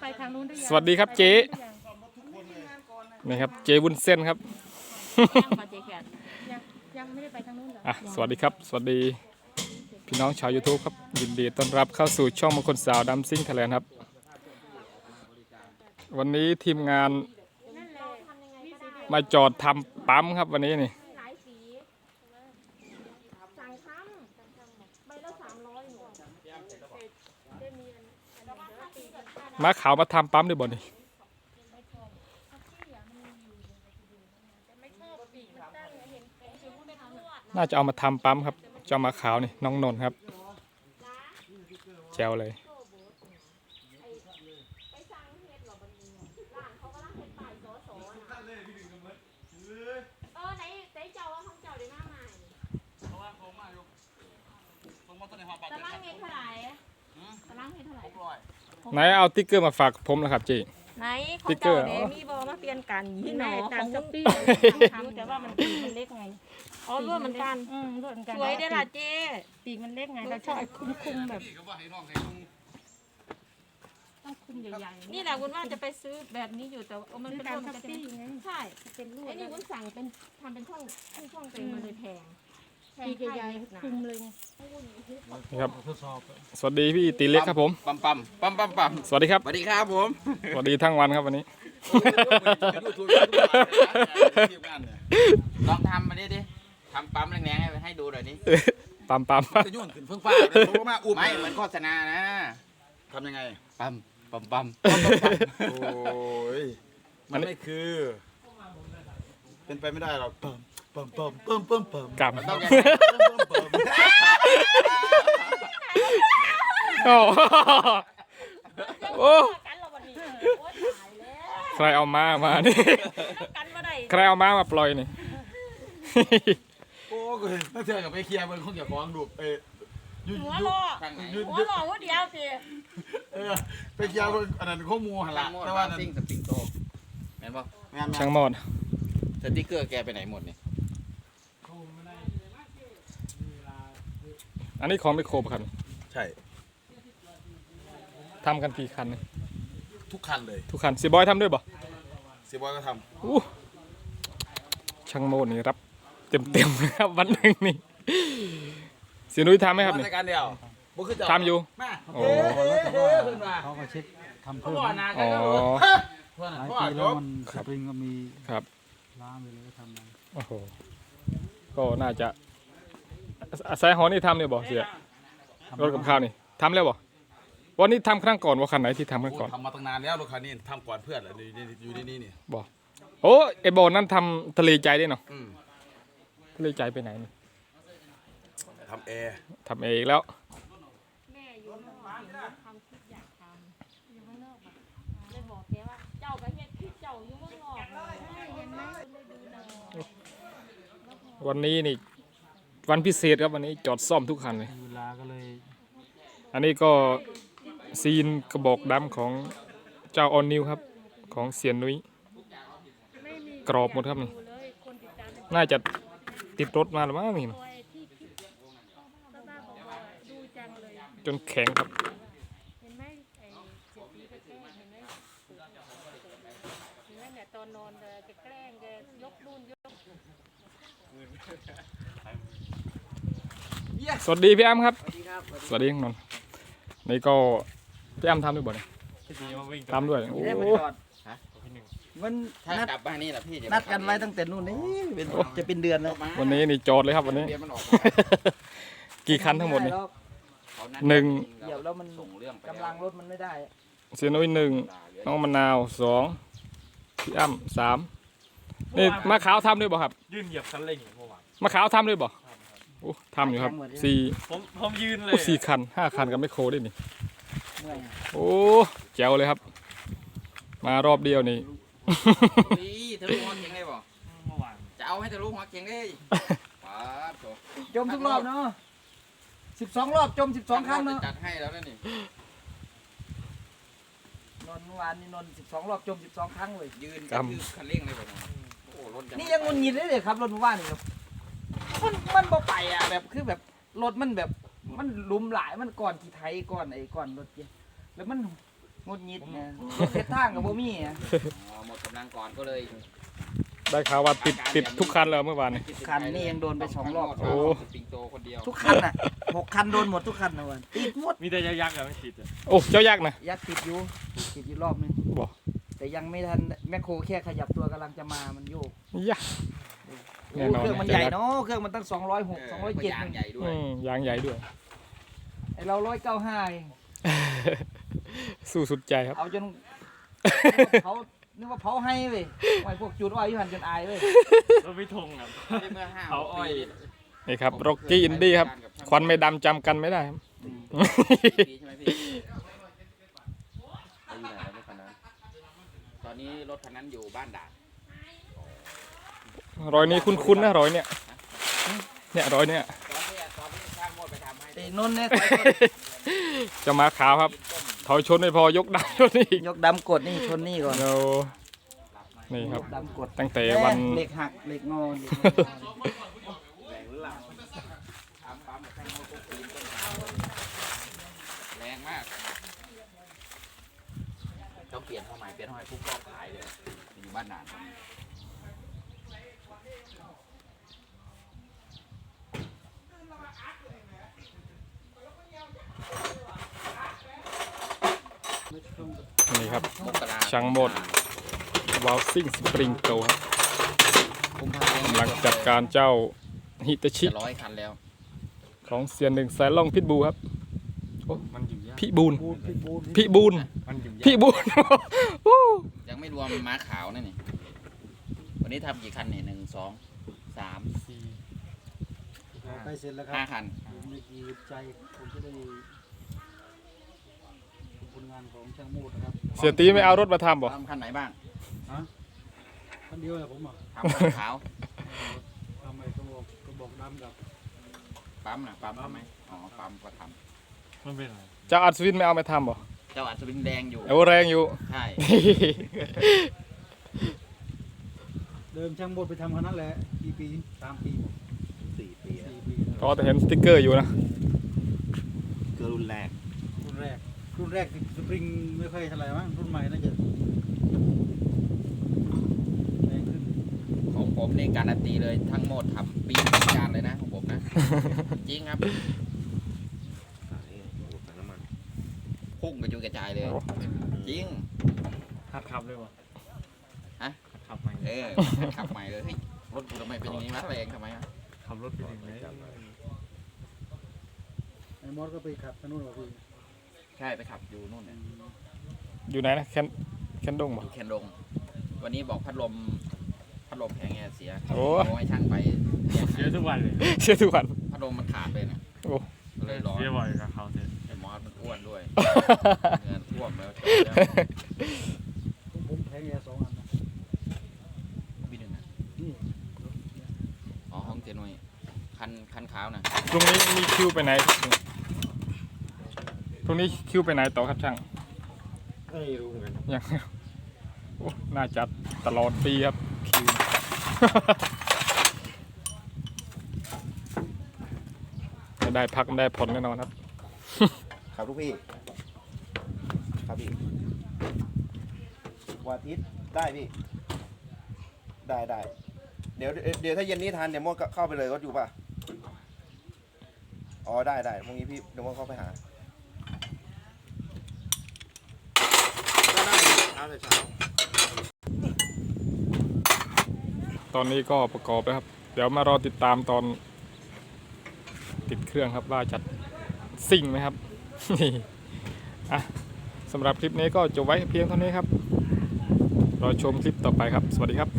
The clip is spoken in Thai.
ไปทางนู้นได้ยังสวัสดีครับเจ๊ ไปทางนู้นได้ยังนี่ครับเจวุ้นเส้นครับยังปะเจ๊แขกยังยังไม่ได้ไปทางนู้นเหรออะสวัสดีครับ สวัสดีพี่น้องชาว YouTube ครับ ยินดีต้อนรับเข้าสู่ช่องมงคลสาวดัมซิ่งไทยแลนด์ครับ วันนี้ทีมงานมาจอดทำปั๊มครับวันนี้นี่ หลายสีสั่งทำใบละสามร้อยหนู มาขาวมาทำปั๊มด้วยบ่นี่น่าจะเอามาทำปั๊มครับเจ้ามาขาวนี่น้องนนท์ครับแจวเลย เออไหนไหนเจ้าว่าของเจ้าได้มาใหม่ตารางเมตรเท่าไหร่ตารางเมตรเท่าไหร่ ไหนเอาติ๊กเกอร์มาฝากผมแล้วครับเจีไหนขอติ๊งกเกอเจ้าร์เดี๋ยวมีบอมาเปลี่ยนกันยี่หนอตามของช้อปปี้ทำแต่ว่ามันปีกมันเล็กไงอ๋อรวดเหมือนกัน อืมรวดเหมือนกันสวยได้อล่ะเจ๊ปีกมันเล็กไงเราชอบไอ้คุ้มคุ้มๆแบบต้องคุ้มใหญ่ๆนี่แหละคุณว่าจะไปซื้อแบบนี้อยู่แต่ว่ามันซื้อเป็นตามร่มช้อปใช่ไหมปี้ไงใช่เป็นรูปไอ้นี่คุณสั่งเป็นทำเป็นช่องช่องช่องเต็มมันเลยแพงแพง ปีกใหญ่ๆคุ้มเลยไงครับ สวัสดีพี่ตีเล็กครับผม ปั๊มปั๊มปั๊มปั๊มปั๊มสวัสดีครับ สวัสดีครับผมสวัสดีทั้งวันครับวันนี้ ลองทำมาดิดิทำปั๊มแรงๆให้ให้ดูหน่อยดิปั๊มปั๊มจะยุ่นขึ้นเพิ่งฟ้าเลยโทรมาอุ้มไม่เหมือนโฆษณานะทำยังไง ปั๊มปั๊มปั๊มโอ้ยมันไม่คือ เป็นไปไม่ได้หรอกปั๊ม ปั๊มปมปมปมปมกลับต้องยังปั๊มปั๊มโอ้โอ้กันเราวันนี้โอ๊ยตายแล้วใครเอามามานี่กันมาได้ใครเอามามาปล่อยนี่ โอ้ยน่าเชื่อกับไปเคลียร์มันคงอย่าฟ้องดูเอ้ยยุหัวยุล้อทางไหนยุหัวยุล้อหัวเดียวสิเออไปเคลียร์มันอันนั้นข้อมูลหันทาละงโม่แต่ว่าทางนั่นซิ่งสปริงโตแม่นปะงานช่างหมดสติ๊กเกอร์แกไปไหนหมดนี่ อันนี้ของไม่โครบครับใช่ ทำกันกี่คันนี่ทุกคันเลยทุกคันสีบอยทำด้วยบ่เสียบอยก็ทอู้ช่างโมดนี่รับ เต็มเต็มๆนะครับวันหนึ่งนี่เสียนุ้ยทำไหมำครับนี่รายการเดียวบ่คือจะทำอยู่ มาโอ้ เฮ้ยเฮ้ยเฮ้ยเพิ่นว่าเขาก็เช็คทำเขาเพิ่มบอกนะนะอ๋อเพื่อนหลายเขาปีอาจแล้วจะมันสปริงก็มีครับ ล้างไปเลยก็ทำนะโอ้โห ก็น่าจะ อาศัยหอนี่ทำเนี่ยบ่เสียรถกับข้าวนี่ทำแล้วบ่วันนี้ทำครั้งก่อนว่าคันไหนที่ทำครั้งก่อนทำมาตั้งนานแล้วรถคันนี้ทำก่อนเพื่อนแหละอยู่นี่อยู่นี่นี่บ่โอ้ไอโบนั่นทำทะเลใจด้วยเนาะอืมทะเลใจไปไหนนี่ทำแอร์ทำเองแล้วแม่อยู่ข้างนอกเห็นว่าทำคลิปอยากทำอยู่ข้างนอกแบบเลยบอกแกว่าเจ้าก็เฮ็ดคลิปเจ้าอยู่ข้างนอกเลยเห็นไหมเลยดูหน่อยวันนี้นี่ วันพิเศษครับวันนี้จอดซ่อมทุกคันเลย เวลาก็เลยอันนี้ก็ซีนกระบอกดำของเจ้าออนนิวครับ ของเสียนนุ้ยกรอบหมดครับนี่ เลยคนติดตามเป็นน่าจะติดรถมาหรือมั้งนี่ร้อยที่คลิปบ้าๆบอกว่าดูจังเลย จนแข็งครับ เห็นไหมไอ้เจ็ดสีไปแกล้งเห็นไหมเห็นไหมเนี่ยตอนนอนจะแกล้งแกยกนู่นยก สวัสดีพี่อ้ำครับ สวัสดีน้องนนท์นี่ก็พี่อ้ำทำด้วยบ่เนี่ยทำด้วยโอ้เรียกโหมันจอดมันถ้านัดกลับมานี่แหละพี่จะนัดกันไว้ตั้งแต่นู่นนี่เป็นจะเป็นเดือนแล้ววันนี้นี่จอดเลยครับวันนี้เบียร์มันออกกี่คันทั้งหมดนี่ไแล้วเขาดหนึ่ง เดี๋ยวแล้วมันส่งเรื่องไปกำลังรถมันไม่ได้เสียนุ้ยหนึ่งน้องมะนาวสองพี่อ้ำสามนี่มะขาวทำด้วยบ่ครับ ยืนเหยียบคันเร่งเมื่อวานมะขาวทำด้วยบ่ โอ้ทำอยู่ครับสี่ผมผมยืนเลยโอ้สี่คันห้าคันกับไม่โครด้วยนี่เมื่อยโอ้แจ๋วเลยครับ มารอบเดียวนี่ดีทะลุหัวเข็งเลยบ่เมื่อวานจะเอาให้ทะลุหัวเข็งเลยป๊าบโถจมทุกรอบเนาะสิบสองรอบจมสิบสองครั้งเนาะจะจัดให้แล้วนะนี่นนท์เมื่อวานนี่นนสิบสองรอบจมสิบสองครั้งเลยยืนก็คือคันเร่งเลยบ่เนาะโอ้รถนี่ยังงุนงิดเลยเลยครับรถเมื่อวานนี่ครับ มันมันบ่ไปอะแบบคือแบบรถมันแบบ มันหลุมหลายมันก่อนที่ไทยก่อนไอ้ก่อนรถเกียร์แล้วมันงดงิดนะรถเส้นทางกับบ่มีอะอ๋อหมดกำลังก่อนก็เลยได้ข่าวว่าติดติดทุกคันแล้วเมื่อวานนี้ คันนี่ยังโดนไปสองรอบโอ้ปิงโตคนเดียวทุกคันอะหกคันโดนหมดทุกคันนะวันติดหมดมีแต่ยักษ์ๆอะไม่ติดอะโอ้เจ้ายากนะ ยักษ์ติดอยู่ติดอยู่รอบนึงบอกแต่ยังไม่ทันแมคโครแค่ขยับตัวกำลังจะมามันโยกยะ โอ้แน่นอนเครื่องมันจะใหญ่ยักษ์เนาะเครื่องมันตั้งสองร้อยหกสองร้อยเจ็ดยางใหญ่ด้วย อืมยางใหญ่ด้วย ไอเราร้อยเก้าห้าสู้สุดใจครับ เอาจนเขานึกว่าเผาให้เว้ยไอ้พวกจูดอ้อยที่หันจนอายเว้ยรถไม่ทงครับ เมื่อห้าเอาอ้อยนี่ครับร็อกกี้อินดี้ครับ ควันไม่ดำจำกันไม่ได้ครับ ปีใช่ไหมพี่ไปอยู่ไหนแล้วรถคันนั้น ตอนนี้รถคันนั้นอยู่บ้านด่าน รอยนี้คุ้นๆนะรอยเนี่ยเนี่ยรอยเนี่ยตอนที่ตอนที่ช่างโมดไปทำให้ไอ้นนท์เนี่ยจะมาขาวครับ ถอยชนไม่พอยกดำชนอีกยกดำกดนี่ชนนี่ก่อนเรานี่ครับดำกดตั้งแต่วันเหล็กหักเหล็กงอเหล็กงอทำปั๊มกับช่างโมดทุกปีนต้นขาแรงมากต้องเปลี่ยนเข้าใหม่เปลี่ยนเข้าใหม่ปุ๊บก็ขายเลยอยู่บ้านด่าน นี่ครับ มกราช่างโมด วาลซิ่งสปริงโตครับกุมภาพันธ์กำลังจัดการเจ้าฮิตาชิ จะร้อยคันแล้วของเซียนหนึ่งสายล่องพิทบูครับมันอยู่ยากพิบูลบูนพี่บูนพิบูลมันอยู่ยากพิบูลโอ้ยังไม่รวมม้าขาวนั่นนี่วันนี้ทำกี่คันเนี่ยหนึ่งสองสามสี่ใกล้เสร็จแล้วครัห้าบคันไม่กี่ใจผมจะได้ผล งานของช่างโมดนะครับเสียตีไม่เอารถมาทำบ่ทำคันไหนบ้างท่านเดียวเลยผมอะทำคันขาวทำไอ้กระบอกกระบอกดำกับปั๊มนะปั๊มทำไหมอ๋อปั๊มก็ทมันเป็นอะไรเจ้าอัศวินไม่เอามาทำบ่ำเจ้าอัศวินแดงอยู่โอ้แรงอยู่ใช่เดิมช่างโมดไปทำคันนั้นแหละกี่ปีสามปีสี่ปีสี่ปีก็แต่เห็นสติ๊กเกอร์อยู่นะคือรุ่นแรกรุ่นแรก รุ่นแรกที่สปริงไม่ค่อยเท่าไหร่มั้งรุ่นใหม่น่าจะแรงขึ้นของผมในการันตีเลยทั้งหมดทำปีปีการเลยนะของผมนะ จริงครับพุ่งกระจุยกระจายเลย จริงหัดขับเลยวะฮะหัดขับใหม่เออขับใหม่เลยเฮ้ยรถกูทำไมเป็นอย่างนี้วะแรงทำไมวะขับรถไปถึงไหนไอ้มอสก็ไปขับคันนู้นกับพี่ ใช่ไปขับอยู่นู่นเนี่ยอยู่ไหนนะแคนแคนดงอบ่ยู่แคนดงวันนี้บอกพัดลมพัดลมแผงแอร์เสียโอ้ให้ช่างไปแก้ไขเสียทุกวันเลยเชื่อทุกวัน พัดลมมันขาดเลยนะโอ้ ก็เลยร้อนเสียบ่อยกับเขาเถอะไอ้มอสมันอ้วนด้วยเงินท่วมแล้วจบแล้วผมผมแพงแอร์สองอันนะพี่หนึ่งนะนี่อ๋อห้องเจนุยคันคันขาวนะพรุ่งนี้มีคิวไปไหนพรุ่ง นี้คิวไปไหนต่อครับช่างไม่รู้เหมือนกันยังโอ้น่าจัดตลอดปีครับคิว ไม่ได้พักไม่ได้ผ่อนแน่นอนครับ ครับลูกพี่ครับพี่วันอาทิตย์ได้พี่ ได้ได้เดี๋ยวเดี๋ยวถ้าเย็นนี้ทันเดี๋ยวโมดก็เข้าไปเลยรถอยู่ป่ะ อ๋อได้ได้พรุ่งนี้พี่เดี๋ยวโมดเข้าไปหา ก็ได้เช้าแต่เช้า ตอนนี้ก็ประกอบแล้วครับ เดี๋ยวมารอติดตามตอน ติดเครื่องครับว่าจะซิ่งไหมครับ นี่อะสำหรับคลิปนี้ก็จบไว้เพียงเท่านี้ครับรอชมคลิปต่อไปครับ สวัสดีครับ